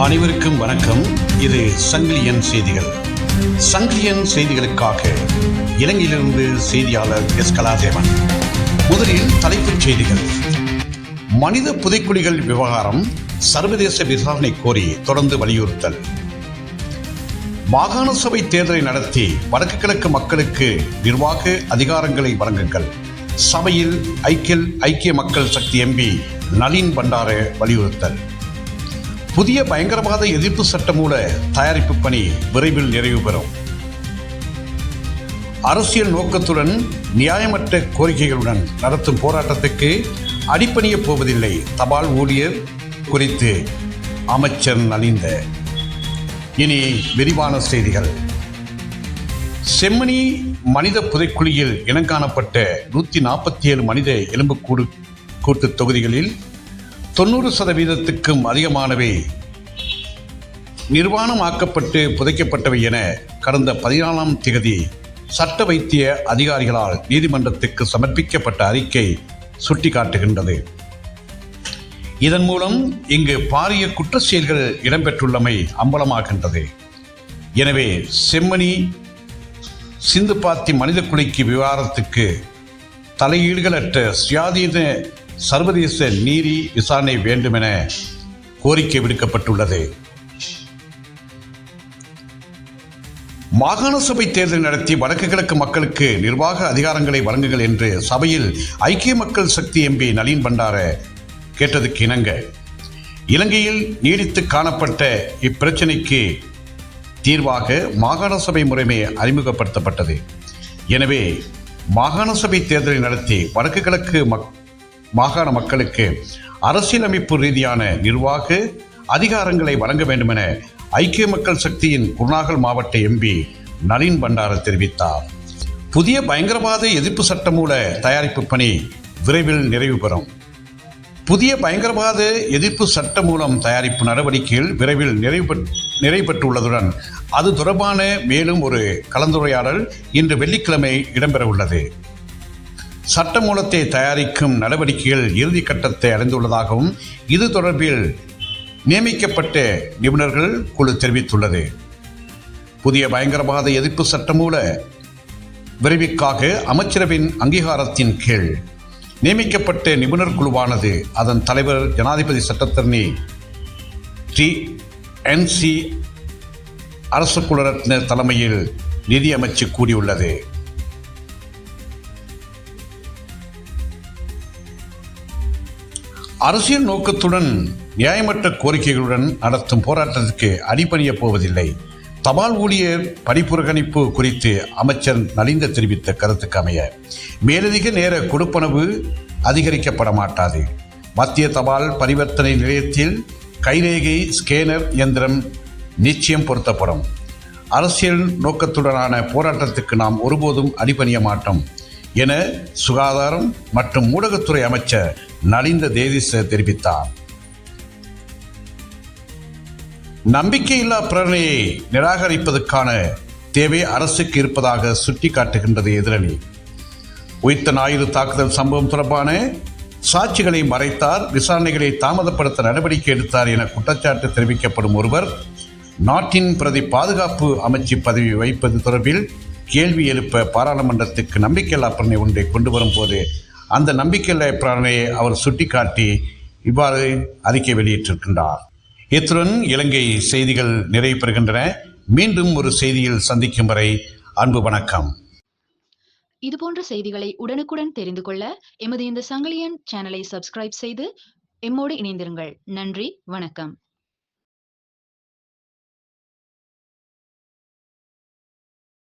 அனைவருக்கும் வணக்கம். இது சங்கிலியன் செய்திகள். சங்கிலியன் செய்திகளுக்காக இலங்கையிலிருந்து செய்தியாளர் எஸ் கலாதேவன். முதலில் தலைப்புச் செய்திகள். மனித புதைக்குழிகள் விவகாரம் சர்வதேச விசாரணை கோரி தொடர்ந்து வலியுறுத்தல். மாகாண சபை தேர்தலை நடத்தி வடக்கு கிழக்கு மக்களுக்கு நிர்வாக அதிகாரங்களை வழங்குங்கள். சபையில் ஐக்கிய ஐக்கிய மக்கள் சக்தி எம்பி நளின் பண்டார வலியுறுத்தல். புதிய பயங்கரவாத எதிர்ப்பு சட்டமூல தயாரிப்பு பணி விரைவில் நிறைவு பெறும். அரசியல் நோக்கத்துடன் நியாயமற்ற கோரிக்கைகளுடன் நடத்தும் போராட்டத்துக்கு அடிப்பணிய போவதில்லை தபால் ஊழியர் குறித்து அமைச்சர் நலிந்த. இனி விரிவான செய்திகள். செம்மணி மனித புதைக்குழியில் இனங்காணப்பட்ட நூற்றி நாற்பத்தி ஏழு மனித எலும்புக்கூடு கூட்டு தொகுதிகளில் தொண்ணூறு சதவீதத்துக்கும் அதிகமானவை நிர்வாணமாக்கப்பட்டு புதைக்கப்பட்டவை என கடந்த பதினாலாம் திகதி சட்ட வைத்திய அதிகாரிகளால் நீதிமன்றத்துக்கு சமர்ப்பிக்கப்பட்ட அறிக்கை சுட்டிக்காட்டுகின்றது. இதன் மூலம் இங்கு பாரிய குற்ற செயல்கள் இடம்பெற்றுள்ளமை அம்பலமாகின்றது. எனவே செம்மணி சிந்துபாத்தி மனித குலைக்கு விவகாரத்துக்கு தலையீடுகளற்ற சுயாதீன சர்வதேச நீதி விசாரணை வேண்டுமென கோரிக்கை விடுக்கப்பட்டுள்ளது. மாகாண சபை தேர்தல் நடத்தி வடக்கு கிழக்கு மக்களுக்கு நிர்வாக அதிகாரங்களை வழங்குங்கள் என்று சபையில் ஐக்கிய மக்கள் சக்தி எம்பி நளின் பண்டார கேட்டதுக்கு இணங்க. இலங்கையில் நீடித்து காணப்பட்ட இப்பிரச்சினைக்கு தீர்வாக மாகாண சபை முறைமை அறிமுகப்படுத்தப்பட்டது. எனவே மாகாண சபை தேர்தலை நடத்தி வடக்கு கிழக்கு மக் மாகாண மக்களுக்கு அரசியலமைப்பு ரீதியான நிர்வாக அதிகாரங்களை வழங்க வேண்டுமென ஐக்கிய மக்கள் சக்தியின் குருநாகல் மாவட்ட எம்பி நளின் பண்டார தெரிவித்தார். புதிய பயங்கரவாத எதிர்ப்பு சட்டமூல தயாரிப்பு பணி விரைவில் நிறைவு பெறும். புதிய பயங்கரவாத எதிர்ப்பு சட்ட மூலம் தயாரிப்பு நடவடிக்கைகள் விரைவில் நிறைவு நிறைவு பெற்றுள்ளதுடன் அது தொடர்பான மேலும் ஒரு கலந்துரையாடல் இன்று வெள்ளிக்கிழமை இடம்பெறவுள்ளது. சட்டமூலத்தை தயாரிக்கும் நடவடிக்கைகள் இறுதி கட்டத்தை அடைந்துள்ளதாகவும் இது தொடர்பில் நியமிக்கப்பட்ட நிபுணர்கள் குழு தெரிவித்துள்ளது. புதிய பயங்கரவாத எதிர்ப்பு சட்டமூல விரைவிற்காக அமைச்சரவின் அங்கீகாரத்தின் கீழ் நியமிக்கப்பட்ட நிபுணர் குழுவானது அதன் தலைவர் ஜனாதிபதி சட்டத்தரணி டி. என்சி அரசு குலரத்ன தலைமையில் நிதியமைச்சு கூறியுள்ளது. அரசியல் நோக்கத்துடன் நியாயமற்ற கோரிக்கைகளுடன் நடத்தும் போராட்டத்திற்கு அடிபணியப் போவதில்லை. தபால் ஊழியர் பணிப்புறக்கணிப்பு குறித்து அமைச்சர் நலிந்த தெரிவித்த கருத்துக்கு அமைய மேலதிக நேர கொடுப்பனவு அதிகரிக்கப்பட மாட்டாது மத்திய தபால் பரிவர்த்தனை நிலையத்தில் கைரேகை ஸ்கேனர் இயந்திரம் நிச்சயம் பொருத்தப்படும். அரசியல் நோக்கத்துடனான போராட்டத்துக்கு நாம் ஒருபோதும் அடிபணிய மாட்டோம். என சுகாதாரம் மற்றும் ஊடகத்துறை அமைச்சர் நலிந்த தேதிச தெரிவித்தார். நம்பிக்கையில்லா பிரேரணையை நிராகரிப்பதற்கான தேவை அரசுக்கு இருப்பதாக சுட்டிக்காட்டுகின்றது எதிரணி. உயிர்த்த ஞாயிறு தாக்குதல் சம்பவம் தொடர்பான சாட்சிகளை மறைத்தார் விசாரணைகளை தாமதப்படுத்த நடவடிக்கை எடுத்தார் என குற்றச்சாட்டு தெரிவிக்கப்படும் ஒருவர் நாட்டின் பிரதி பாதுகாப்பு அமைச்சு பதவி வைப்பது தொடர்பில் கேள்வி எழுப்ப பாராளுமன்றத்துக்கு நம்பிக்கையில்லா பிரணை ஒன்றை கொண்டு வரும்போது அந்த நம்பிக்கையில்லா பிரணையை அவர் சுட்டிக்காட்டி இவ்வாறு அறிக்கை வெளியிட்டிருக்கின்றார். இத்துடன் இலங்கை செய்திகள் நிறைவு பெறுகின்றன. மீண்டும் ஒரு செய்தியில் சந்திக்கும் வரை அன்பு வணக்கம். இதுபோன்ற செய்திகளை உடனுக்குடன் தெரிந்து கொள்ள எமது இந்த சங்கிலியன் சேனலை சப்ஸ்கிரைப் செய்து எம்மோடு இணைந்திருங்கள். நன்றி வணக்கம்.